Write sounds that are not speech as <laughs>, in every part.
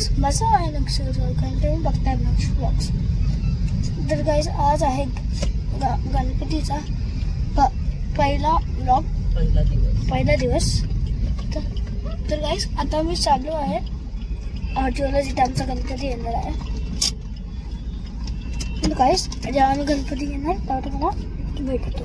Guys माझं आहे लक्ष कंटिन्यू बघताय ब्लॉग्स ब्लॉग्स। तर गाईज आज आहे गणपतीचा प- पहिला ब्लॉग। पहिला दिवस। तर गाईज आता मी चालू आहे हॉटेलला जिथे आमचा गणपती येणार आहे गाईज जेव्हा आम्ही गणपती येणार तेव्हा तुम्हाला भेटतो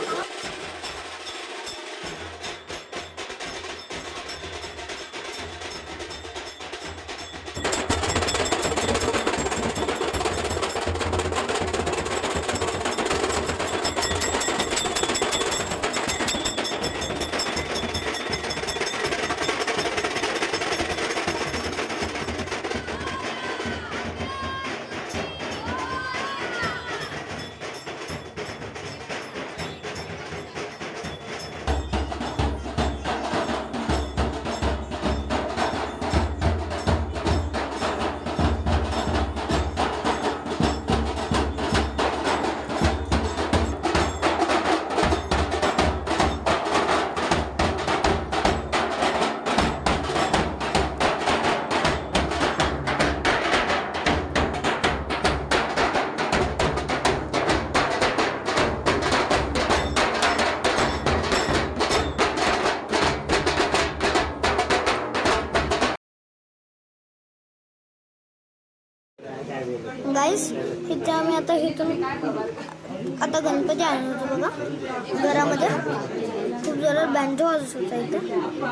आता गणपती आणत होतो बघा. घरामध्ये खूप जरा बँजो वाजत होता इथं.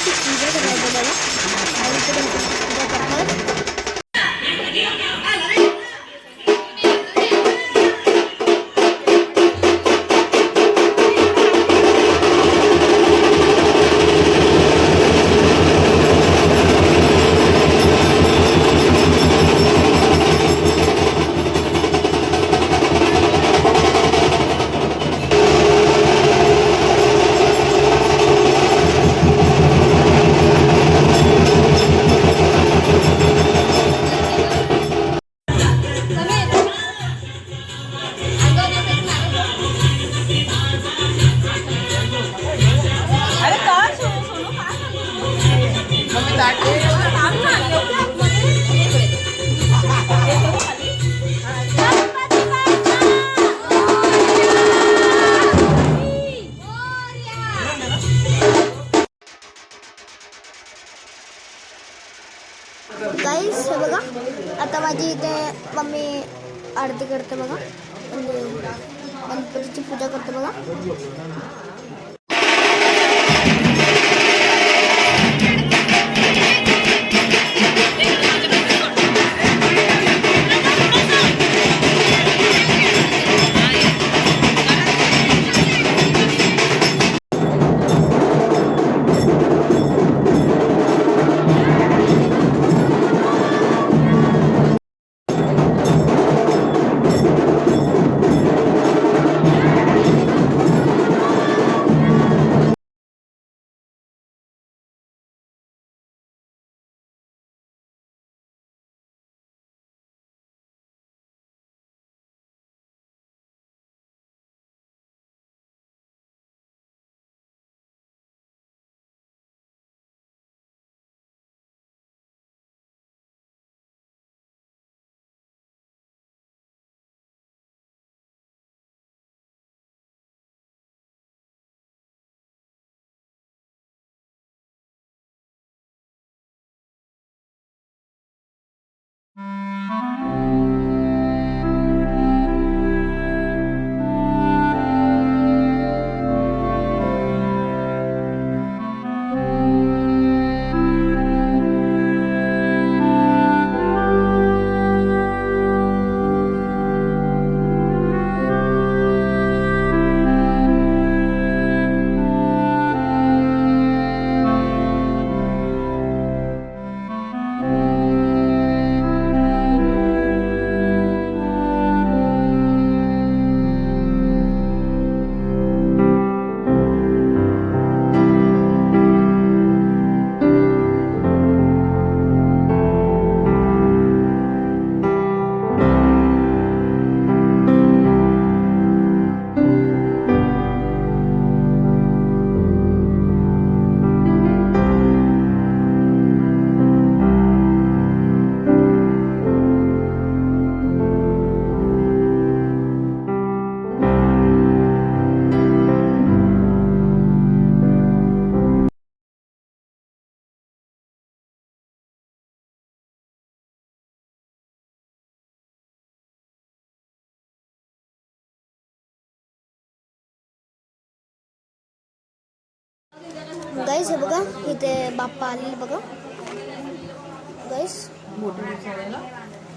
गणपतीची पूजा करायची बघा मम्मी आरती करते बघा. म्हणजे गणपतीची पूजा करते बघा. गाईस हे बघा इथे बाप्पा आलेले बघा. गाईस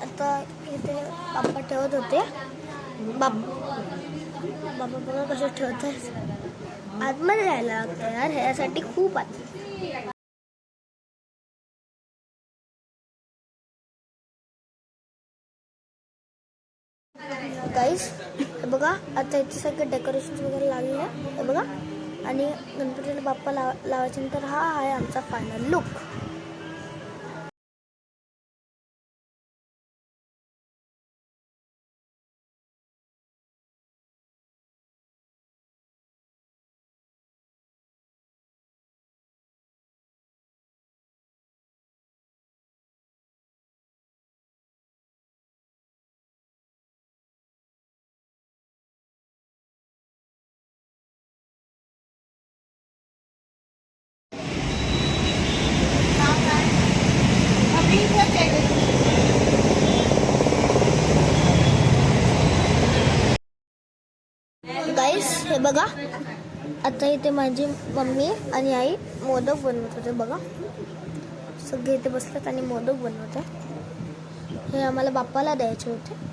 आता इथे बाप्पा ठेवत होते. बाप बाप्पा बघा कसे ठेवत आहेत. आतमध्ये जायला लागतं यार ह्यासाठी खूप आत गाईस हे बघा आता इथे सगळं डेकोरेशन वगैरे लागलेलं आहे हे बघा. आणि गणपतीला बाप्पा लाव लावायच्यानंतर हा आहे आमचा फायनल लुक गाईस हे बघा. आता इथे माझी मम्मी आणि आई मोदक बनवत होते बघा. सगळे इथे बसतात आणि मोदक बनवत हे आम्हाला बाप्पाला द्यायचे होते.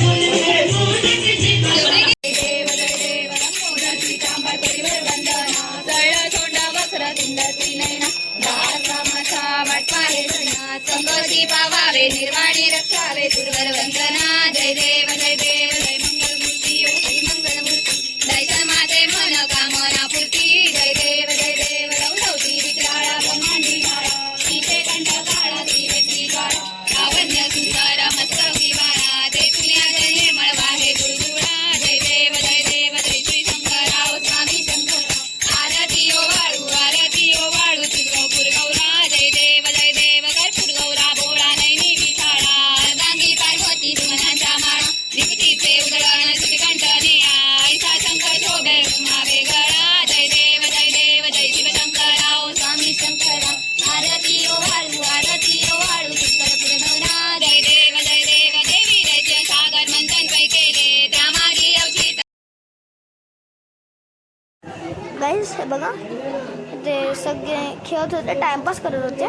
ते टाइमपास करत होते.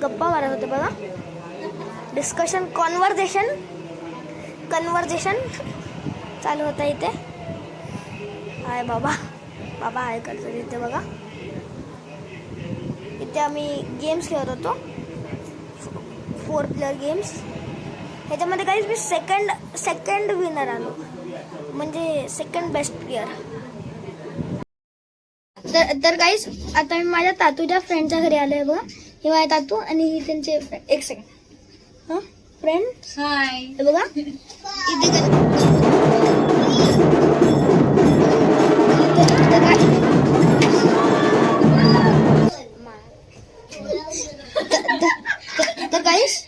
गप्पा मारत होते बघा. डिस्कशन कॉन्व्हर्जेशन कन्व्हर्जेशन चालू होतं इथे. हाय बाबा. बाबा हाय करतो इथे बघा. इथे आम्ही गेम्स खेळत होतो. फोर प्लेअर गेम्स ह्याच्यामध्ये काहीच मी सेकंड सेकंड विनर आलो. म्हणजे सेकंड बेस्ट प्लेअर तर काहीच आता मी माझ्या तातूच्या फ्रेंडच्या घरी आलोय बघा. हे माझ्या तातू आणि ही त्यांचे. एक सेकंड हा? फ्रेंड हाय हे बघा. इथे तर काहीच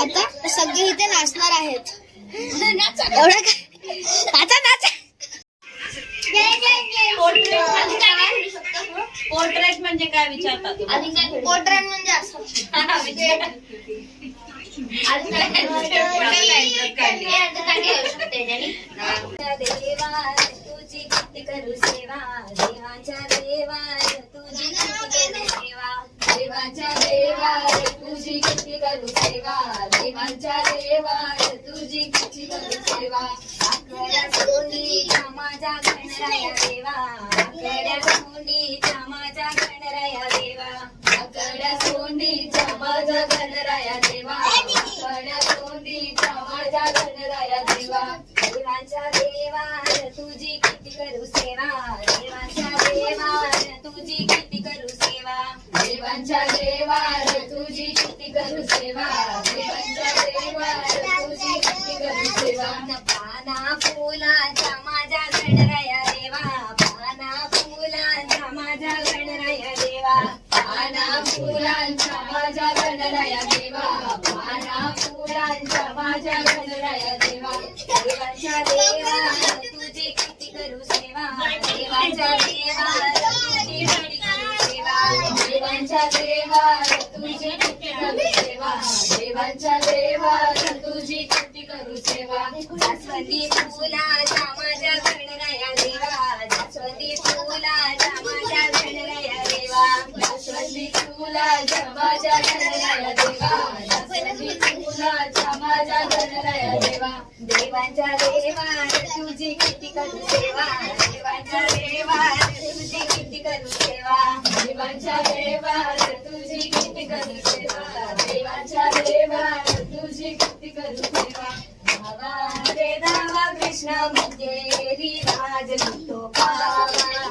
आता सगळे इथे नाचणार आहेत. एवढं काय नाचा नाचा. पोर्ट्रेट म्हणजे काय विचारता तुम्ही? पोर्ट्रेट म्हणजे असं. देवा तुझी किती करू सेवा देवाच्या देवा तुझी किती करू सेवा देवाच्या देवा तुझी किती करू सेवा देवाच्या देवा तुझी किती करू सेवा आकड्या सोंडीच्या माझ्या गणराया देवा आकड्या सोंडीचा माझा गणराया देवा आकड्या सोंडीचा माझा गणराया देवा आकड्या सोंडीचा माझा गणराया देवा देवाच्या देवार तुझी किती करू सेवा देवाच्या देवार तुझी किती करू सेवा देवांच्या देवार तुझी किती करू सेवा देवांच्या देवार तुझी किती करू सेवा पाना फुलाचा माझ्या गणराया देवा पाना फुलांचा माझ्या गणराया देवा पाना फुलांचा माझ्या गणराया देवा देवाच्या देवा तुझी किती करू सेवा देवाच्या देवा तुझी बडी करू सेवा देवांच्या देवा तुझी किती करू सेवा देवांच्या देवा तुझी किती करू सेवा जास्वंदी फुलाचा माझ्या गणराया देवा माझ्या देवा. माझ्या देवा. देवांच्या देवा तुझी किती करू सेवा. देवांच्या देवा तुझी किती करू सेवा. देवांच्या देवा तुझी किती करू सेवा. देवांच्या देवा तुझी किती करू सेवा. रे धावा कृष्ण मंदिरी राज तो पावा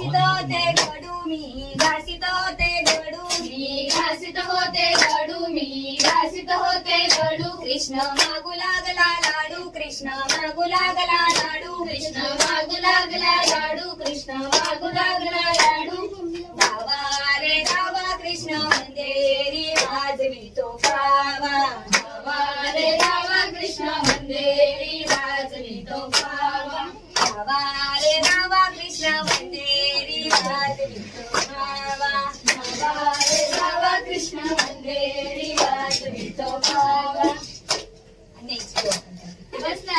घासित होते गडू मी घासित होते गडू मी. घासित होते गडू मी घासित होते गडू. कृष्ण मागू लागला लाडू कृष्ण मागू लागला लाडू. कृष्ण मागू लागला लाडू कृष्ण मागू लागला लाडू. धावा रे धावा कृष्ण मंदिरी वाजवी तो गावा. धावा रे धावा कृष्ण मंदिरी वाजवी तो गावा. धावा रे धावा कृष्ण कृष्ण मंदिरी बस ना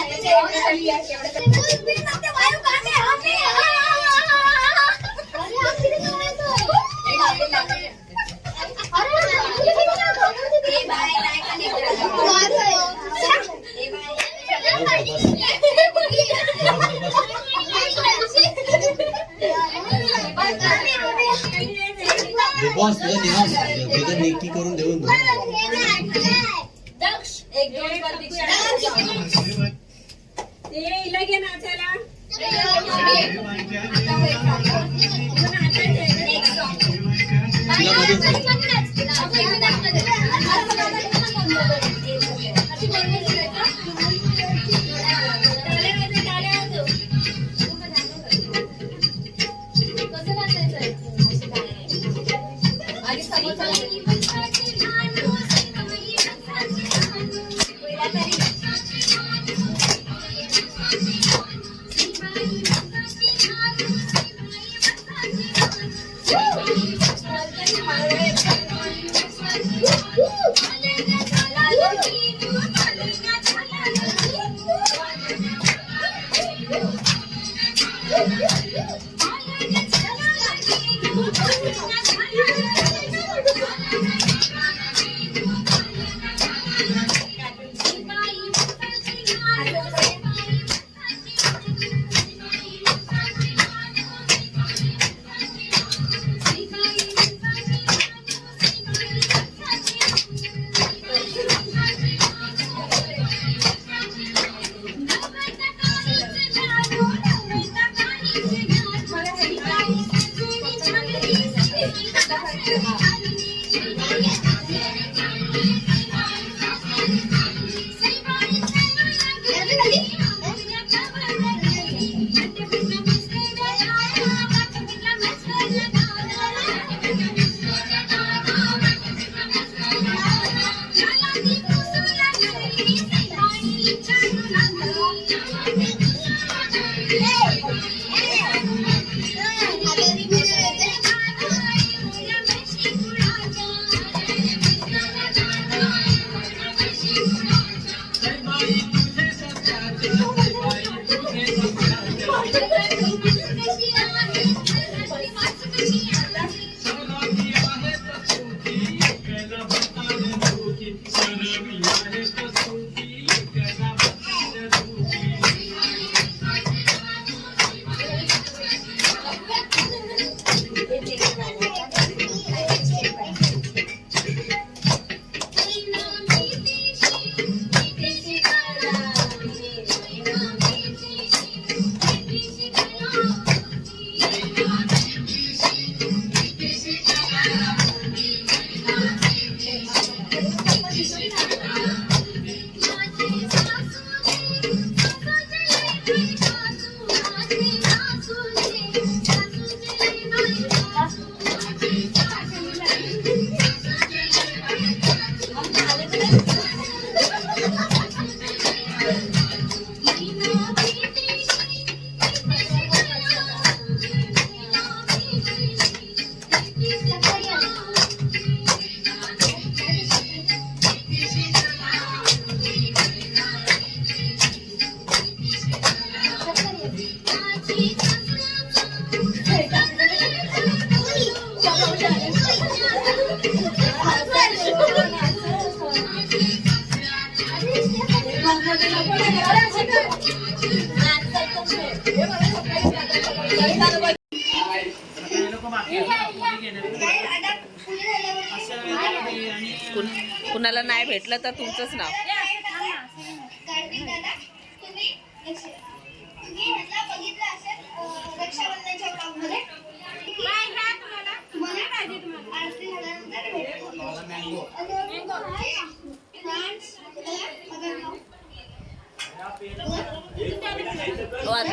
कुण- कुणाला नाही भेटलं तर तुमचंच नाव.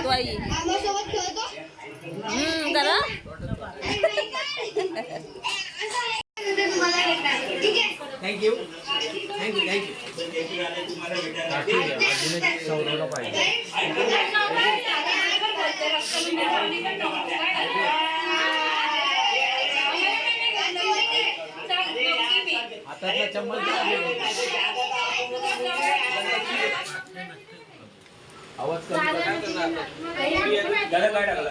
आई हम्म करा <laughs> <laughs> ठीक आहे. थँक्यू थँक्यू थँक्यू झालं काय टाकलं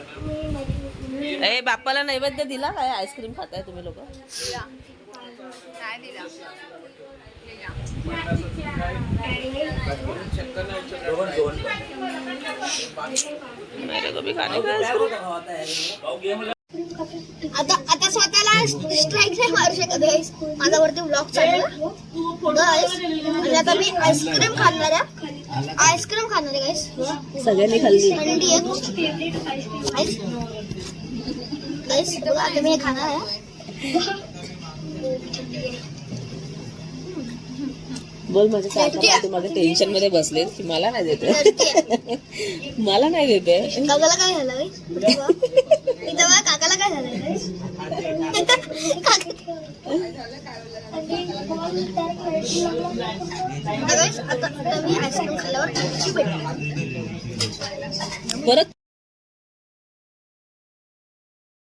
ए बाप्पाला नैवेद्य दिला काय? आईस्क्रीम खाताय तुम्ही लोक? मेरे को भी खाने का आता आता स्वतःला स्ट्राईक नाही मारू शकत guys. माझा वरती ब्लॉग चालू आहे. Guys, आणि आता मी आईस्क्रीम खाणार आहे. आईस्क्रीम खाणार आहे गाईस सगळ्यांनी खाल्ली. थंडी आहे. खूप गाईस गाईस बघा आता मी खाणार आहे. बोल माझे काका माझ्या टेन्शनमध्ये बसले की मला नाही देते. मला नाही देते काकाला काय झालं काकाला काय झालं परत